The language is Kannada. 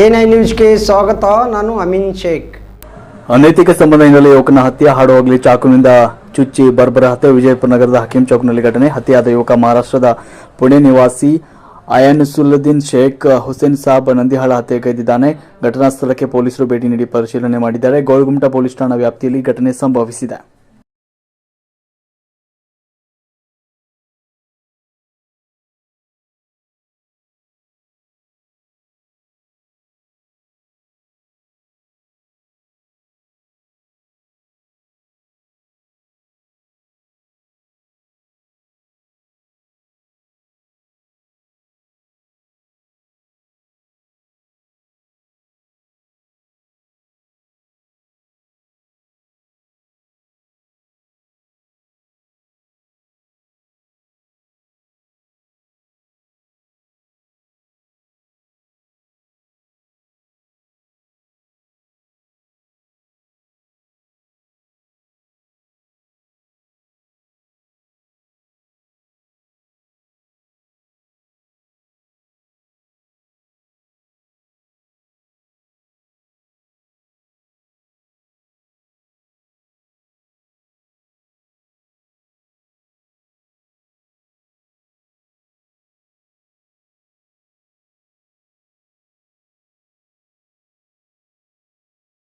ಎನ್ಐ ನ್ಯೂಸ್ಗೆ ಸ್ವಾಗತ, ನಾನು ಅಮಿನ್ ಶೇಖ್. ಅನೈತಿಕ ಸಂಬಂಧ ಹಿನ್ನೆಲೆ ಯುವಕನ ಹತ್ಯೆ ಹಾಡುವಾಗಲಿ, ಚಾಕುವಿನಿಂದ ಚುಚ್ಚಿ ಬರ್ಬರ ಹತ್ಯೆ, ವಿಜಯಪುರ ನಗರದ ಹಕೀಂ ಚೌಕ್ನಲ್ಲಿ ಘಟನೆ. ಹತ್ಯೆಯಾದ ಯುವಕ ಮಹಾರಾಷ್ಟ್ರದ ಪುಣೆ ನಿವಾಸಿ ಅಯನ್ಸುಲ್ಲುದ್ದೀನ್ ಶೇಖ್ ಹುಸೇನ್ ಸಾಬ್ ನಂದಿಹಾಳ ಹತ್ಯೆಗೈದಿದ್ದಾನೆ ಘಟನಾ ಸ್ಥಳಕ್ಕೆ ಪೊಲೀಸರು ಭೇಟಿ ನೀಡಿ ಪರಿಶೀಲನೆ ಮಾಡಿದ್ದಾರೆ. ಗೋಳಗುಮಟ ಪೊಲೀಸ್ ಠಾಣಾ ವ್ಯಾಪ್ತಿಯಲ್ಲಿ ಘಟನೆ ಸಂಭವಿಸಿದೆ.